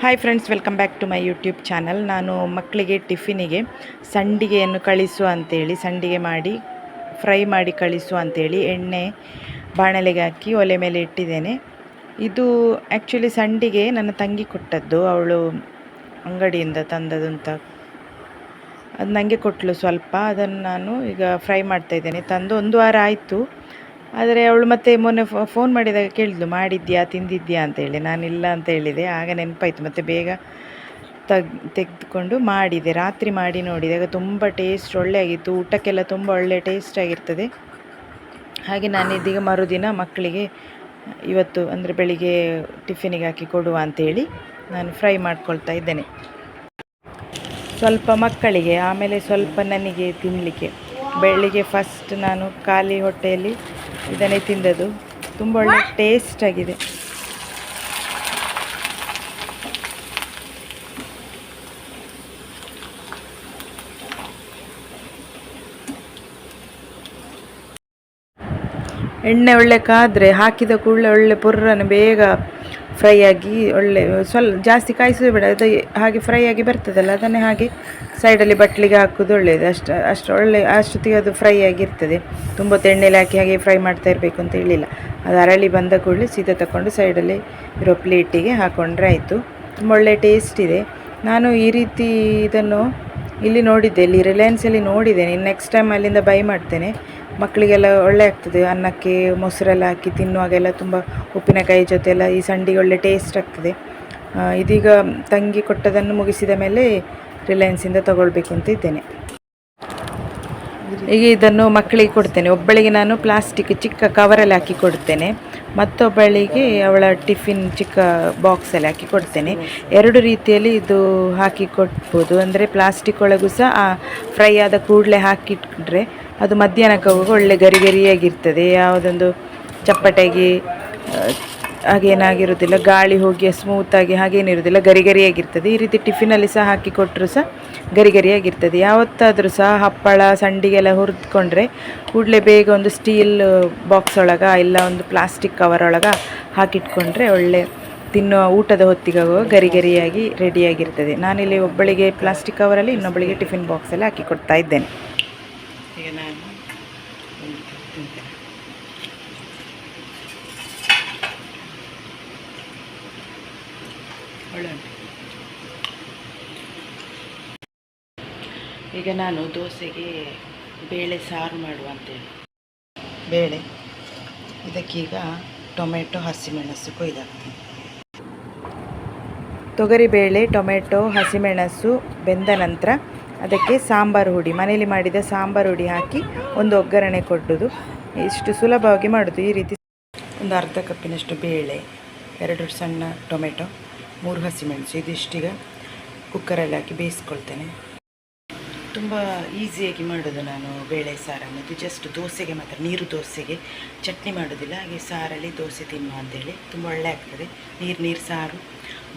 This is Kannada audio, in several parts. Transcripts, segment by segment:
Hi friends welcome back to my YouTube channel ನಾನು ಮಕ್ಕಳಿಗೆ ಟಿಫಿನಿಗೆ ಸಂಡಿಗೆಯನ್ನು ಕಳಿಸು ಅಂತೇಳಿ, ಸಂಡಿಗೆ ಮಾಡಿ, ಫ್ರೈ ಮಾಡಿ ಕಳಿಸು ಅಂತೇಳಿ ಎಣ್ಣೆ, ಬಾಣಲೆಗೆ ಹಾಕಿ ಒಲೆ ಮೇಲೆ ಇಟ್ಟಿದ್ದೇನೆ. ಇದು ಆ್ಯಕ್ಚುಲಿ ಸಂಡಿಗೆ ನನ್ನ ತಂಗಿ ಕೊಟ್ಟದ್ದು. ಅವಳು ಅಂಗಡಿಯಿಂದ ತಂದದ್ದು ಅಂತ ಅದು ನನಗೆ ಕೊಟ್ಟಳು ಸ್ವಲ್ಪ. ಅದನ್ನು ನಾನು ಈಗ ಫ್ರೈ ಮಾಡ್ತಾ ಇದ್ದೇನೆ. ತಂದು ಒಂದು ವಾರ ಆಯಿತು. ಆದರೆ ಅವಳು ಮತ್ತೆ ಮೊನ್ನೆ ಫೋನ್ ಮಾಡಿದಾಗ ಕೇಳಿದ್ಲು, ಮಾಡಿದ್ಯಾ, ತಿಂದಿದ್ಯಾ? ಅಂತೇಳಿ ನಾನಿಲ್ಲ ಅಂತ ಹೇಳಿದೆ. ಆಗ ನೆನಪಾಯ್ತು, ಮತ್ತು ಬೇಗ ತಗ್, ತೆಗೆದುಕೊಂಡು ಮಾಡಿದೆ. ರಾತ್ರಿ ಮಾಡಿ ನೋಡಿದಾಗ ತುಂಬ ಟೇಸ್ಟ್ ಒಳ್ಳೆ ಆಗಿತ್ತು ಊಟಕ್ಕೆಲ್ಲ ತುಂಬ ಒಳ್ಳೆ ಟೇಸ್ಟ್ ಆಗಿರ್ತದೆ. ಹಾಗೆ ನಾನು ಇದೀಗ ಮರುದಿನ ಮಕ್ಕಳಿಗೆ ಇವತ್ತು ಅಂದರೆ ಬೆಳಿಗ್ಗೆ ಟಿಫಿನಿಗೆ ಹಾಕಿ ಕೊಡುವ ಅಂತೇಳಿ ನಾನು ಫ್ರೈ ಮಾಡ್ಕೊಳ್ತಾ ಇದ್ದೇನೆ. ಸ್ವಲ್ಪ ಮಕ್ಕಳಿಗೆ, ಆಮೇಲೆ ಸ್ವಲ್ಪ ನನಗೆ ತಿನ್ನಲಿಕ್ಕೆ ಬೆಳಿಗ್ಗೆ ಫಸ್ಟ್ ನಾನು ಖಾಲಿ ಹೊಟ್ಟೆಯಲ್ಲಿ ಇದನ್ನೇ ತಿಂದದ್ದು. ತುಂಬ ಒಳ್ಳೆ ಟೇಸ್ಟ್ ಆಗಿದೆ. ಎಣ್ಣೆ ಒಳ್ಳೆ ಕಾದ್ರೆ ಹಾಕಿದ ಕೂಡಲೇ ಒಳ್ಳೆ ಪುರ್ರನ್ನು ಬೇಗ ಫ್ರೈ ಆಗಿ ಒಳ್ಳೆ, ಸ್ವಲ್ಪ ಜಾಸ್ತಿ ಕಾಯಿಸೋದು ಬೇಡ, ಅದು ಹಾಗೆ ಫ್ರೈ ಆಗಿ ಬರ್ತದಲ್ಲ, ಅದನ್ನೇ ಹಾಗೆ ಸೈಡಲ್ಲಿ ಬಟ್ಲಿಗೆ ಹಾಕೋದು ಒಳ್ಳೆಯದು ಅಷ್ಟು ಅಷ್ಟು ಒಳ್ಳೆ, ಅಷ್ಟೊತ್ತಿಗೆ ಅದು ಫ್ರೈ ಆಗಿರ್ತದೆ ತುಂಬ ತೆಣ್ಣೆಲಿ ಹಾಕಿ ಹಾಗೆ ಫ್ರೈ ಮಾಡ್ತಾ ಇರಬೇಕು ಅಂತ ಹೇಳಿಲ್ಲ. ಅದು ಅರಳಿ ಬಂದ ಕೂಡಲೇ ಸೀದಾ ತಗೊಂಡು ಸೈಡಲ್ಲಿ ಇರೋ ಪ್ಲೇಟಿಗೆ ಹಾಕೊಂಡ್ರೆ ಆಯಿತು. ತುಂಬ ಒಳ್ಳೆ ಟೇಸ್ಟ್ ಇದೆ. ನಾನು ಈ ರೀತಿ ಇದನ್ನು ಇಲ್ಲಿ ನೋಡಿದ್ದೆ, ಇಲ್ಲಿ ರಿಲಯನ್ಸಲ್ಲಿ ನೋಡಿದ್ದೇನೆ ನೆಕ್ಸ್ಟ್ ಟೈಮ್ ಅಲ್ಲಿಂದ ಬೈ ಮಾಡ್ತೇನೆ. ಮಕ್ಕಳಿಗೆಲ್ಲ ಒಳ್ಳೆ ಆಗ್ತದೆ. ಅನ್ನಕ್ಕೆ ಮೊಸರೆಲ್ಲ ಹಾಕಿ ತಿನ್ನುವಾಗೆಲ್ಲ ತುಂಬ ಉಪ್ಪಿನಕಾಯಿ ಜೊತೆ ಎಲ್ಲ ಈ ಸಂಡಿಗೆ ಒಳ್ಳೆ ಟೇಸ್ಟ್ ಆಗ್ತದೆ. ಇದೀಗ ತಂಗಿ ಕೊಟ್ಟದನ್ನು ಮುಗಿಸಿದ ಮೇಲೆ ರಿಲಯನ್ಸಿಂದ ತಗೊಳ್ಬೇಕು ಅಂತ ಇದ್ದೇನೆ. ಈಗ ಇದನ್ನು ಮಕ್ಕಳಿಗೆ ಕೊಡ್ತೇನೆ. ಒಬ್ಬಳಿಗೆ ನಾನು ಪ್ಲಾಸ್ಟಿಕ್ ಚಿಕ್ಕ ಕವರಲ್ಲಿ ಹಾಕಿ ಕೊಡ್ತೇನೆ. ಮತ್ತೊಬ್ಬಳಿಗೆ ಅವಳ ಟಿಫಿನ್ ಚಿಕ್ಕ ಬಾಕ್ಸಲ್ಲಿ ಹಾಕಿ ಕೊಡ್ತೇನೆ. ಎರಡು ರೀತಿಯಲ್ಲಿ ಇದು ಹಾಕಿ ಕೊಡ್ಬೋದು. ಅಂದರೆ ಪ್ಲಾಸ್ಟಿಕ್ ಒಳಗೂ ಸಹ, ಆ, ಫ್ರೈ ಆದ ಕೂಡಲೇ ಹಾಕಿಟ್ರೆ ಅದು ಮಧ್ಯಾಹ್ನಕ್ಕೆ ಒಳ್ಳೆ ಗರಿ ಗರಿಯಾಗಿರ್ತದೆ. ಯಾವುದೊಂದು ಚಪ್ಪಟೆಗೆ ಹಾಗೇನಾಗಿರೋದಿಲ್ಲ ಗಾಳಿ ಹೋಗಿ ಸ್ಮೂತಾಗಿ ಹಾಗೇನಿರೋದಿಲ್ಲ ಗರಿ ಗರಿಯಾಗಿರ್ತದೆ. ಈ ರೀತಿ ಟಿಫಿನಲ್ಲಿ ಸಹ ಹಾಕಿ ಕೊಟ್ಟರು ಸಹ ಗರಿ ಗರಿಯಾಗಿರ್ತದೆ. ಯಾವತ್ತಾದರೂ ಸಹ ಹಪ್ಪಳ, ಸಂಡಿಗೆಲ್ಲ ಹುರಿದುಕೊಂಡ್ರೆ ಕೂಡಲೇ ಬೇಗ ಒಂದು ಸ್ಟೀಲ್ ಬಾಕ್ಸ್ ಒಳಗೆ ಇಲ್ಲ ಒಂದು ಪ್ಲಾಸ್ಟಿಕ್ ಕವರ್ ಒಳಗೆ ಹಾಕಿಟ್ಕೊಂಡ್ರೆ ಒಳ್ಳೆ ತಿನ್ನುವ ಊಟದ ಹೊತ್ತಿಗಾಗುವ ಗರಿ ಗರಿಯಾಗಿ ರೆಡಿಯಾಗಿರ್ತದೆ ನಾನಿಲ್ಲಿ ಒಬ್ಬಳಿಗೆ ಪ್ಲಾಸ್ಟಿಕ್ ಕವರಲ್ಲಿ ಇನ್ನೊಬ್ಬಳಿಗೆ ಟಿಫಿನ್ ಬಾಕ್ಸಲ್ಲಿ ಹಾಕಿ ಕೊಡ್ತಾ ಇದ್ದೇನೆ ಈಗ ನಾನು ತಿಂತೇನೆ ಒಳ್ಳೆ ಈಗ ನಾನು ದೋಸೆಗೆ ಬೇಳೆ ಸಾರು ಮಾಡುವ ಅಂತೇಳಿ. ಬೇಳೆ ಇದಕ್ಕೀಗ ಟೊಮೆಟೊ ಹಸಿಮೆಣಸು ತೊಗರಿ ತೊಗರಿಬೇಳೆ ಟೊಮೆಟೊ ಹಸಿಮೆಣಸು ಬೆಂದ ನಂತರ ಅದಕ್ಕೆ ಸಾಂಬಾರು ಹುಡಿ ಮನೇಲಿ ಮಾಡಿದ ಸಾಂಬಾರು ಹುಡಿ ಹಾಕಿ ಒಂದು ಒಗ್ಗರಣೆ ಕೊಡೋದು. ಇಷ್ಟು ಸುಲಭವಾಗಿ ಮಾಡೋದು ಈ ರೀತಿ. ಒಂದು ಅರ್ಧ ಕಪ್ಪಿನಷ್ಟು ಬೇಳೆ ಎರಡು ಸಣ್ಣ ಟೊಮೆಟೊ ಮೂರು ಹಸಿಮೆಣಸು ಇದಿಷ್ಟೀಗ ಕುಕ್ಕರಲ್ಲಿ ಹಾಕಿ ಬೇಯಿಸ್ಕೊಳ್ತೇನೆ. ತುಂಬ ಈಸಿಯಾಗಿ ಮಾಡೋದು ನಾನು ಬೇಳೆ ಸಾರನ್ನು ಇದು ಜಸ್ಟ್ ದೋಸೆಗೆ ಮಾತ್ರ, ನೀರು ದೋಸೆಗೆ. ಚಟ್ನಿ ಮಾಡೋದಿಲ್ಲ, ಹಾಗೆ ಸಾರಲ್ಲಿ ದೋಸೆ ತಿನ್ನುವ ಅಂತೇಳಿ. ತುಂಬ ಒಳ್ಳೆ ಆಗ್ತದೆ. ನೀರು ನೀರು, ಸಾರು,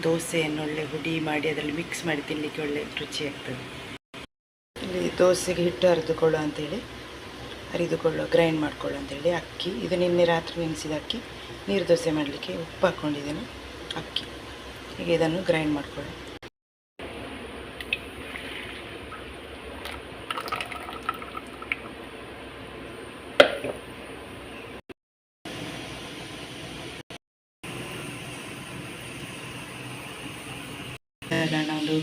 ದೋಸೆಯನ್ನು ಒಳ್ಳೆ ಹುಡಿ ಮಾಡಿ ಅದರಲ್ಲಿ ಮಿಕ್ಸ್ ಮಾಡಿ ತಿನ್ನಲಿಕ್ಕೆ ಒಳ್ಳೆ ರುಚಿ ಆಗ್ತದೆ. ಇಲ್ಲಿ ದೋಸೆಗೆ ಹಿಟ್ಟು ಅರಿದುಕೊಳ್ಳೋ ಅಂತೇಳಿ, ಅರಿದುಕೊಳ್ಳೋ ಗ್ರೈಂಡ್ ಮಾಡ್ಕೊಳ್ಳೋ ಅಂತೇಳಿ ಅಕ್ಕಿ. ಇದು ನಿನ್ನೆ ರಾತ್ರಿ ನೆನೆಸಿದ ಅಕ್ಕಿ. ನೀರು ದೋಸೆ ಮಾಡಲಿಕ್ಕೆ ಉಪ್ಪು ಹಾಕ್ಕೊಂಡಿದ್ದೇನೆ ಅಕ್ಕಿ. ಹೀಗೆ ಇದನ್ನು ಗ್ರೈಂಡ್ ಮಾಡ್ಕೊಳ್ಳಿ. ಒಂದು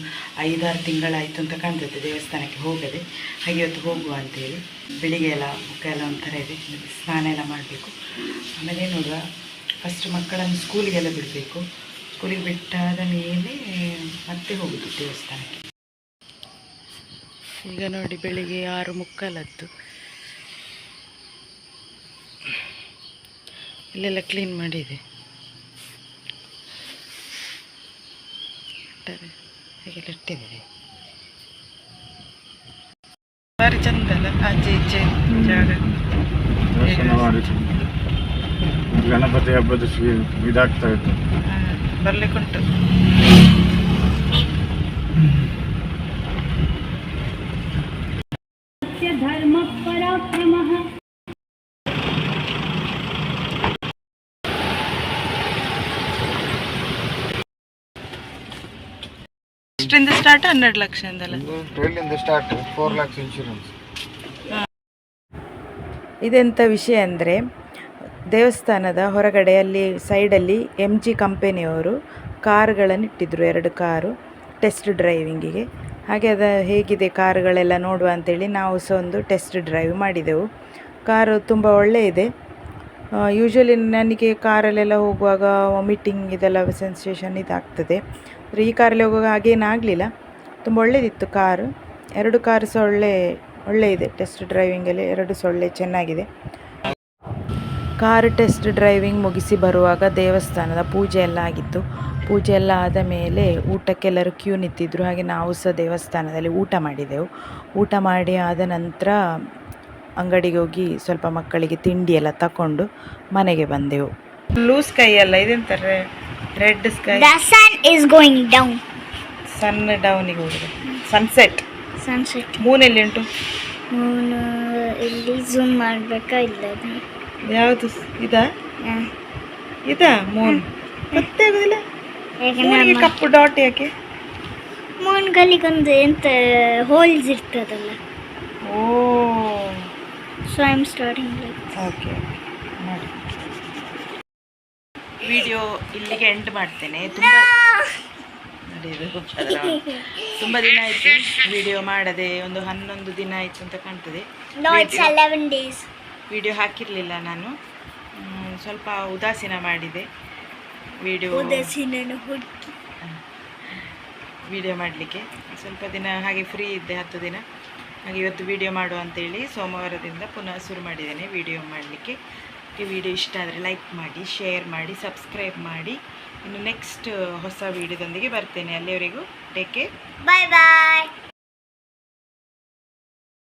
ಐದಾರು ತಿಂಗಳಾಯಿತು ಅಂತ ಕಾಣ್ತದೆ, ದೇವಸ್ಥಾನಕ್ಕೆ ಹೋಗದೆ. ಹಾಗೆ ಇವತ್ತು ಹೋಗುವ ಅಂತೇಳಿ. ಬೆಳಿಗ್ಗೆ ಎಲ್ಲ ಮುಖ ಎಲ್ಲ ಒಂಥರ ಇದೆ, ಸ್ನಾನ ಎಲ್ಲ ಮಾಡಬೇಕು. ಆಮೇಲೆ ನೋಡುವ ಫಸ್ಟ್ ಮಕ್ಕಳನ್ನು ಸ್ಕೂಲಿಗೆಲ್ಲ ಬಿಡಬೇಕು. ಸ್ಕೂಲಿಗೆ ಬಿಟ್ಟಾದ ಮೇಲೆ ಮತ್ತೆ ಹೋಗುದು ದೇವಸ್ಥಾನಕ್ಕೆ. ಈಗ ನೋಡಿ ಬೆಳಿಗ್ಗೆ ಆರು ಮುಕ್ಕಾಲದ್ದು. ಇಲ್ಲೆಲ್ಲ ಕ್ಲೀನ್ ಮಾಡಿದೆ. ಇಟ್ಟರೆ ಹಾಗೆಲ್ಲ ಇಟ್ಟಿದ್ದಾರೆ ಭಾರಿ ಚಂದ ಅಲ್ಲ? ಆಚೆ ಈಚೆ ಜಾಗ. ಗಣಪತಿ ಹಬ್ಬದ ಇದಾಗ್ತಾ ಇತ್ತು. ಬರಲಿಕ್ಕುಂಟು. ಧರ್ಮ ಪರಾಕ್ರಮ ಎಷ್ಟರಿಂದ ಸ್ಟಾರ್ಟ್ ಹನ್ನೆರಡು ಲಕ್ಷದಿಂದಲ್ಲ ಟ್ವೆಲ್ವಿಂದ ಸ್ಟಾರ್ಟ್ ಫೋರ್ ಲ್ಯಾಕ್ಸ್ ಇನ್ಶೂರೆನ್ಸ್ ಇದೆಂಥ ವಿಷಯ ಅಂದರೆ ದೇವಸ್ಥಾನದ ಹೊರಗಡೆ ಅಲ್ಲಿ ಸೈಡಲ್ಲಿ ಎಂ ಜಿ ಕಂಪೆನಿಯವರು ಕಾರುಗಳನ್ನು ಇಟ್ಟಿದ್ದರು ಎರಡು ಕಾರು ಟೆಸ್ಟ್ ಡ್ರೈವಿಂಗಿಗೆ ಹಾಗೆ ಅದು ಹೇಗಿದೆ ಕಾರುಗಳೆಲ್ಲ ನೋಡುವ ಅಂತೇಳಿ ನಾವು ಸಹ ಒಂದು ಟೆಸ್ಟ್ ಡ್ರೈವ್ ಮಾಡಿದೆವು. ಕಾರು ತುಂಬ ಒಳ್ಳೆ ಇದೆ. ಯೂಶ್ವಲಿ ನನಗೆ ಕಾರಲ್ಲೆಲ್ಲ ಹೋಗುವಾಗ ವಾಮಿಟಿಂಗ್ ಇದೆಲ್ಲ ಸೆನ್ಸೇಷನ್ ಇದಾಗ್ತದೆ. ಆದರೆ ಈ ಕಾರಲ್ಲಿ ಹೋಗುವಾಗ ಹಾಗೇನಾಗಲಿಲ್ಲ ತುಂಬ ಒಳ್ಳೆಯದಿತ್ತು ಕಾರು. ಎರಡು ಕಾರು ಸಹ ಒಳ್ಳೆ ಒಳ್ಳೆ ಇದೆ. ಟೆಸ್ಟ್ ಡ್ರೈವಿಂಗಲ್ಲಿ ಎರಡು ಸಹ ಒಳ್ಳೆ, ಚೆನ್ನಾಗಿದೆ. ಕಾರ್ ಟೆಸ್ಟ್ ಡ್ರೈವಿಂಗ್ ಮುಗಿಸಿ ಬರುವಾಗ ದೇವಸ್ಥಾನದ ಪೂಜೆ ಎಲ್ಲ ಆಗಿತ್ತು. ಪೂಜೆ ಎಲ್ಲ ಆದ ಮೇಲೆ ಊಟಕ್ಕೆಲ್ಲರೂ ಕ್ಯೂ ನಿಂತಿದ್ರು. ಹಾಗೆ ನಾವು ಸಹ ದೇವಸ್ಥಾನದಲ್ಲಿ ಊಟ ಮಾಡಿದೆವು. ಊಟ ಮಾಡಿ ಆದ ನಂತರ ಅಂಗಡಿಗೆ ಹೋಗಿ ಸ್ವಲ್ಪ ಮಕ್ಕಳಿಗೆ ತಿಂಡಿ ಎಲ್ಲ ತಕೊಂಡು ಮನೆಗೆ ಬಂದೆವು. ಬ್ಲೂ ಸ್ಕೈ ಅಲ್ಲ ಇದೆಂತಾರೆ red sky sun is going down sun sun ಡೌನಿಗೆ ಹೋಗಿದೆ. ಸನ್ಸೆಟ್ ಸನ್ಸೆಟ್ ಮೂನೆಲ್ಲಿ ಉಂಟು ಮೂನ್ ಇಲ್ಲಿ ಝೂಮ್ ಮಾಡಬೇಕಾ ಇಲ್ಲ ಯಾವುದು? ಇದಾ? ಇದಾ? ಮೂನ್. ಗೊತ್ತಾಗೋದಿಲ್ಲ. ಮೂನಿಗೆ ಕಪ್ಪು ಡಾಟ್ ಯಾಕೆ? ಮೂನ್ಗಳಿಗೊಂದು ಎಂತ ಹೋಲ್ಸ್ ಇರ್ತದಲ್ಲ. ಓ. So I am starting okay. ಮಾಡಿ ವಿಡಿಯೋ ಇಲ್ಲಿಗೆ ಎಂಡ್ ಮಾಡ್ತೇನೆ. ತುಂಬ ತುಂಬ ದಿನ ಆಯಿತು. ವಿಡಿಯೋ ಮಾಡದೆ ಒಂದು ಹನ್ನೊಂದು ದಿನ ಆಯಿತು ಅಂತ ಕಾಣ್ತದೆ. ವಿಡಿಯೋ ಹಾಕಿರಲಿಲ್ಲ ನಾನು. ಸ್ವಲ್ಪ ಉದಾಸೀನ ಮಾಡಿದೆ. ವಿಡಿಯೋ ಉದಾಸೀನ ಹುಡುಕಿ. ವಿಡಿಯೋ ಮಾಡಲಿಕ್ಕೆ. ಸ್ವಲ್ಪ ದಿನ ಹಾಗೆ ಫ್ರೀ ಇದ್ದೆ ಹತ್ತು ದಿನ. ಹಾಗೆ ಇವತ್ತು ವಿಡಿಯೋ ಮಾಡುವ ಅಂತೇಳಿ ಸೋಮವಾರದಿಂದ ಪುನಃ ಶುರು ಮಾಡಿದ್ದೇನೆ ವಿಡಿಯೋ ಮಾಡಲಿಕ್ಕೆ. ಈ ವಿಡಿಯೋ ಇಷ್ಟ ಆದರೆ ಲೈಕ್ ಮಾಡಿ ಶೇರ್ ಮಾಡಿ ಸಬ್ಸ್ಕ್ರೈಬ್ ಮಾಡಿ. ಇನ್ನು ನೆಕ್ಸ್ಟ್ ಹೊಸ ವಿಡಿಯೋದೊಂದಿಗೆ ಬರ್ತೇನೆ. ಅಲ್ಲಿವರೆಗೂ ಟೇಕ್ ಕೇರ್ ಬಾಯ್ ಬಾಯ್